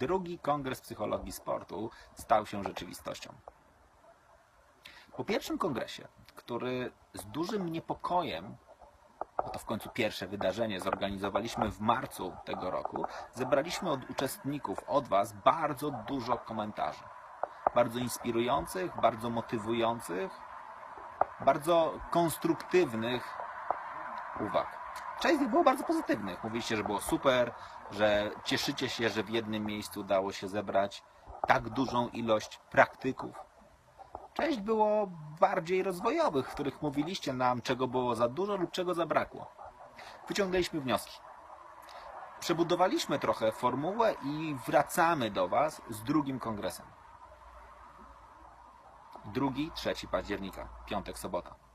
drugi Kongres Psychologii Sportu stał się rzeczywistością. Po pierwszym kongresie, który z dużym niepokojem, bo to w końcu pierwsze wydarzenie zorganizowaliśmy w marcu tego roku, zebraliśmy od uczestników, od Was bardzo dużo komentarzy. Bardzo inspirujących, bardzo motywujących, bardzo konstruktywnych uwag. Część z nich było bardzo pozytywnych. Mówiliście, że było super, że cieszycie się, że w jednym miejscu udało się zebrać tak dużą ilość praktyków. Część było bardziej rozwojowych, w których mówiliście nam, czego było za dużo lub czego zabrakło. Wyciągnęliśmy wnioski. Przebudowaliśmy trochę formułę i wracamy do Was z drugim kongresem. Drugi, trzeci października, piątek, sobota.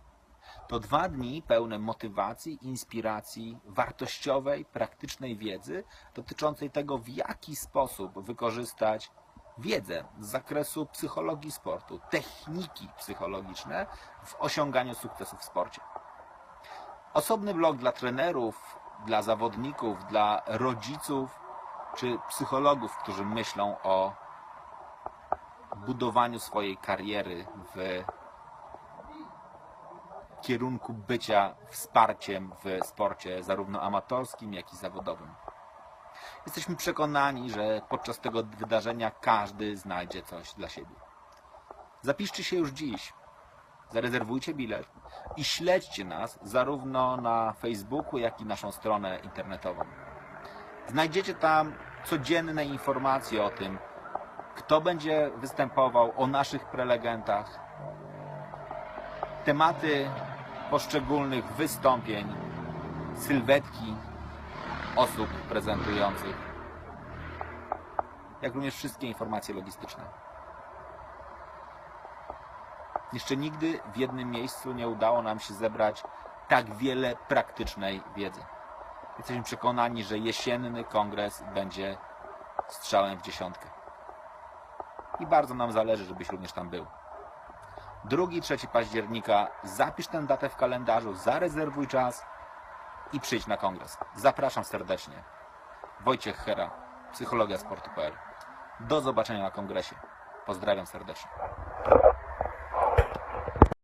To dwa dni pełne motywacji, inspiracji, wartościowej, praktycznej wiedzy dotyczącej tego, w jaki sposób wykorzystać wiedzę z zakresu psychologii sportu, techniki psychologiczne w osiąganiu sukcesu w sporcie. Osobny blog dla trenerów, dla zawodników, dla rodziców czy psychologów, którzy myślą o budowaniu swojej kariery w kierunku bycia wsparciem w sporcie, zarówno amatorskim, jak i zawodowym. Jesteśmy przekonani, że podczas tego wydarzenia każdy znajdzie coś dla siebie. Zapiszcie się już dziś, zarezerwujcie bilet i śledźcie nas zarówno na Facebooku, jak i naszą stronę internetową. Znajdziecie tam codzienne informacje o tym, kto będzie występował, o naszych prelegentach, tematy poszczególnych wystąpień, sylwetki osób prezentujących, jak również wszystkie informacje logistyczne. Jeszcze nigdy w jednym miejscu nie udało nam się zebrać tak wiele praktycznej wiedzy. Jesteśmy przekonani, że jesienny kongres będzie strzałem w dziesiątkę. I bardzo nam zależy, żebyś również tam był. 2-3 października zapisz tę datę w kalendarzu, zarezerwuj czas i przyjdź na kongres. Zapraszam serdecznie. Wojciech Hera, psychologia sportu.pl. Do zobaczenia na kongresie. Pozdrawiam serdecznie.